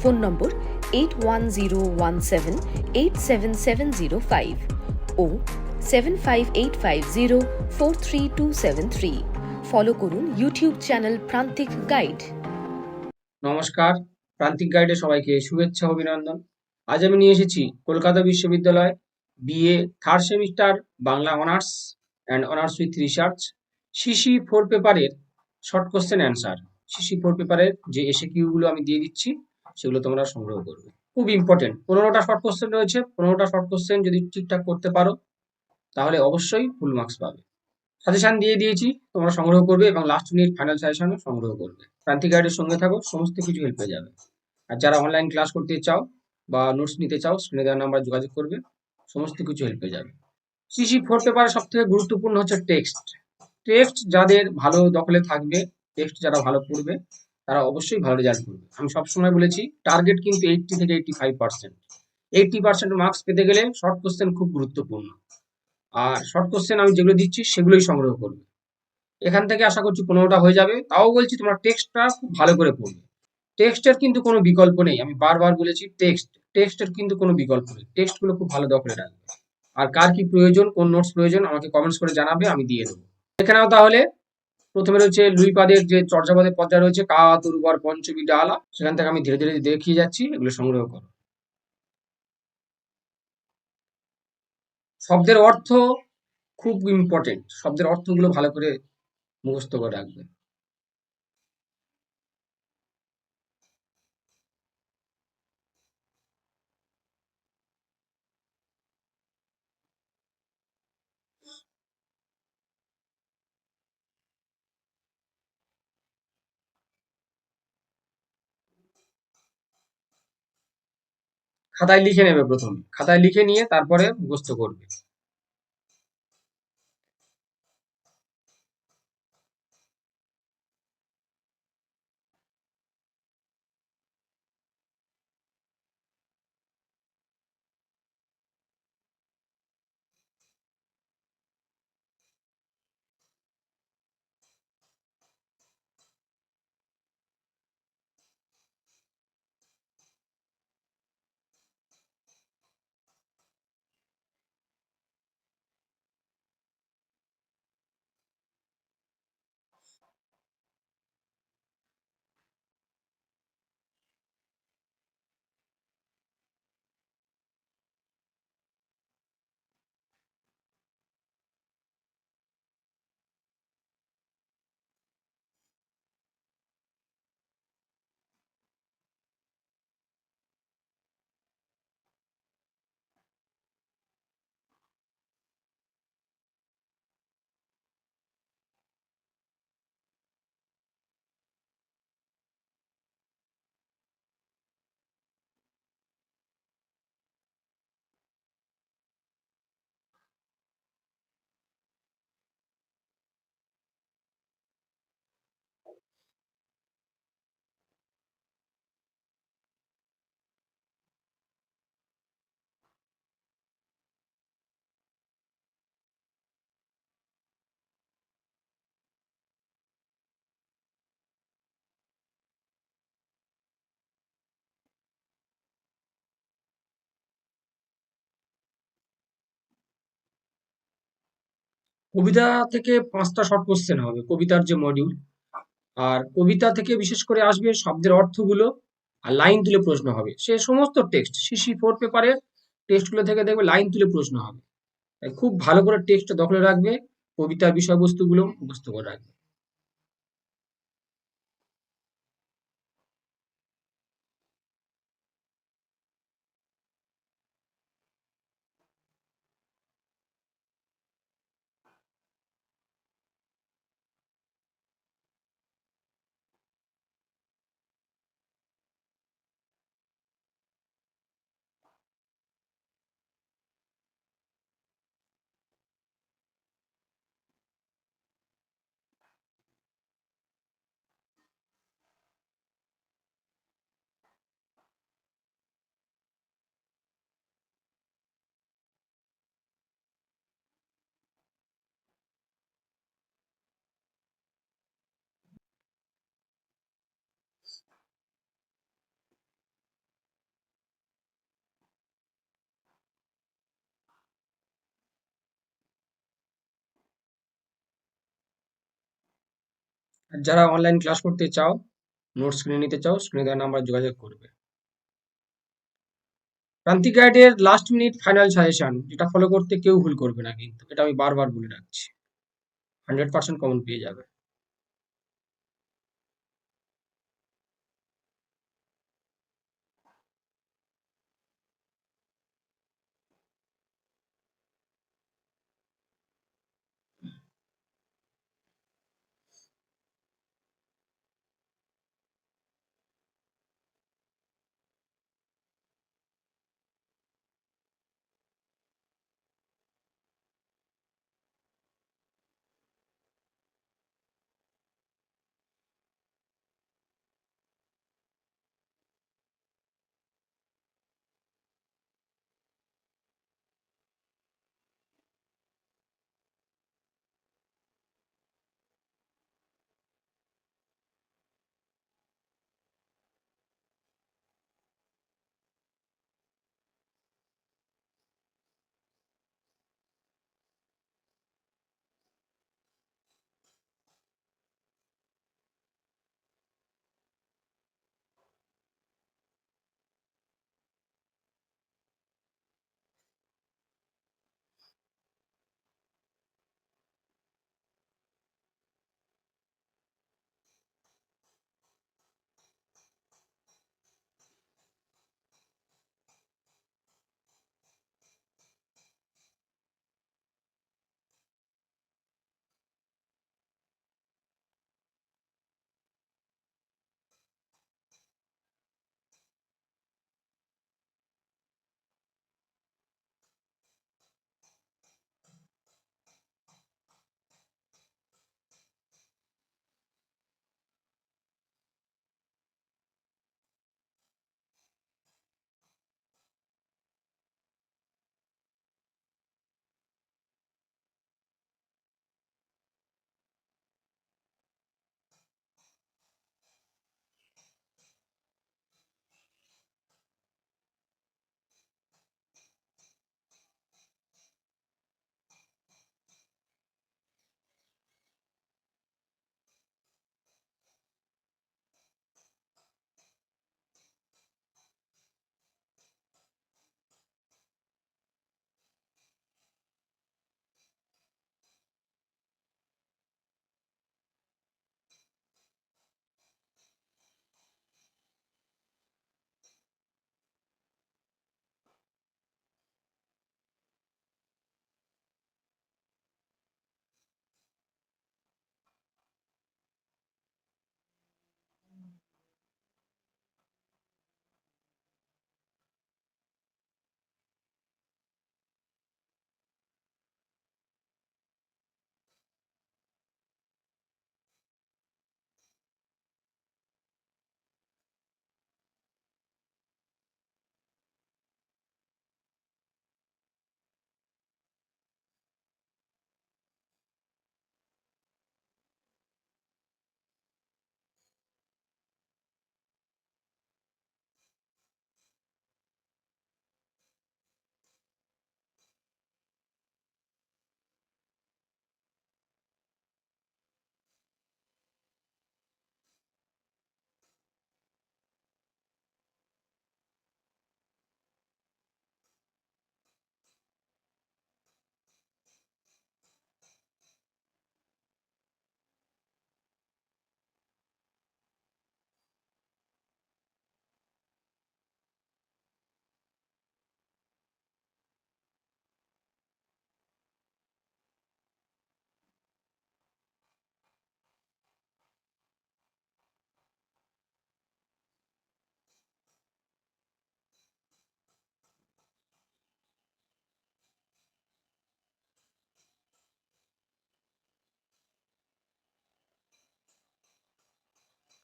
Phone number eight one zero one seven eight seven seven zero five o seven five eight five zero four three two seven three follow করুন YouTube channel Prantik guide নমস্কার প্রান্তিক গাইডে সবাইকে শুভেচ্ছা, অভিনন্দন। আজ আমি নিয়ে এসেছি কলকাতা বিশ্ববিদ্যালয় BA third semester Bangla honours and honours with research CC four পেপারের short question answer CC four পেপারের যে এসে কিউগুলো আমি দিয়ে দিচ্ছি সেগুলো তোমরা সংগ্রহ করবে। খুব ইম্পর্টেন্ট পনেরোটা শর্ট কোশ্চেন রয়েছে। পনেরোটা শর্ট কোশ্চেন যদি ঠিকঠাক করতে পারো, তাহলে অবশ্যই ফুল মার্কস পাবে। সাজেশন দিয়ে দিয়েছি, তোমরা সংগ্রহ করবে এবং লাস্ট মিনিট ফাইনাল সাজেশনও সংগ্রহ করবে। প্রান্তিক গাইডের সঙ্গে থাকো, সমস্ত কিছু হেল্প হয়ে যাবে। আর যারা অনলাইন ক্লাস করতে চাও বা নোটস নিতে চাও স্ক্রিনে দেওয়ার নাম্বার যোগাযোগ করবে, সমস্ত কিছু হেল্প হয়ে যাবে। সিসি ফোর পেপারে সব থেকে গুরুত্বপূর্ণ হচ্ছে টেক্সট টেক্সট যাদের ভালো দখলে থাকবে টেক্সট যারা ভালো পড়বে তারা অবশ্যই ভালো রেজাল্ট করবে। আমি সবসময় বলেছি টার্গেট কিন্তু এইটটি থেকে eighty five percent eighty percent marks পেতে গেলে শর্ট কোশ্চেন খুব গুরুত্বপূর্ণ। আর শর্ট কোশ্চেন আমি যেগুলো দিচ্ছি, সেগুলোই সংগ্রহ করবে। এখান থেকে আশা করছি পনেরোটা হয়ে যাবে। তাও বলছি, তোমরা টেক্সটটা খুব ভালো করে পড়বে। টেক্সটের কিন্তু কোনো বিকল্প নেই। আমি বারবার বলেছি টেক্সট টেক্সটের কিন্তু কোনো বিকল্প নেই। টেক্সটগুলো খুব ভালো দখলে রাখবে। আর কার কি প্রয়োজন, কোন নোটস প্রয়োজন, আমাকে কমেন্টস করে জানাবে, আমি দিয়ে দেবো। এখানেও তাহলে। প্রথমে রয়েছে লুইপাদের যে চর্যাপদের পর্যায় রয়েছে, কা তুরুবার পঞ্চমী, ডালা। সেখান থেকে আমি ধীরে ধীরে দেখিয়ে যাচ্ছি, এগুলো সংগ্রহ করো। শব্দের অর্থ খুব ইম্পর্টেন্ট শব্দের অর্থগুলো ভালো করে মুখস্থ করে রাখবে। খাতায় লিখে নেবে প্রথম। খাতায় লিখে নিয়ে তারপরে মুখস্থ করবে। কবিতা থেকে পাঁচটা শর্ট কোশ্চেন হবে, কবিতার যে মডিউল আর কবিতা থেকে বিশেষ করে আসবে শব্দের অর্থগুলো আর লাইন তুলে প্রশ্ন হবে। সে সমস্ত টেক্সট সিসি ফোর পেপারের টেক্সটগুলো থেকে দেখবে লাইন তুলে প্রশ্ন হবে। খুব ভালো করে টেক্সট দখলে রাখবে, কবিতার বিষয়বস্তুগুলো মুখস্থ করে রাখবে। যারা অনলাইন ক্লাস করতে চাও নোটস কিনে নিতে চাও স্ক্রিনে দেওয়া নাম্বার যোগাযোগ করবে। প্রান্তিক গাইডের লাস্ট মিনিট ফাইনাল সাজেশন যেটা ফলো করতে কেউ ভুল করবে না কিন্তু, এটা আমি বারবার বলে রাখছি। হান্ড্রেড পার্সেন্ট কমন পেয়ে যাবে।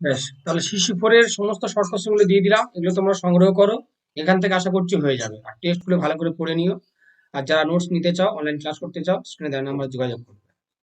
বেশ, তাহলে শিশু ফোরের সমস্ত শর্ট কোশ্চেনগুলো দিয়ে দিলাম, এগুলো তোমরা সংগ্রহ করো, এখান থেকে আশা করছি হয়ে যাবে। আর টেস্টগুলো ভালো করে পড়ে নিও। আর যারা নোটস নিতে চাও অনলাইন ক্লাস করতে চাও স্ক্রিনে দেওয়া নাম্বার যোগাযোগ করো।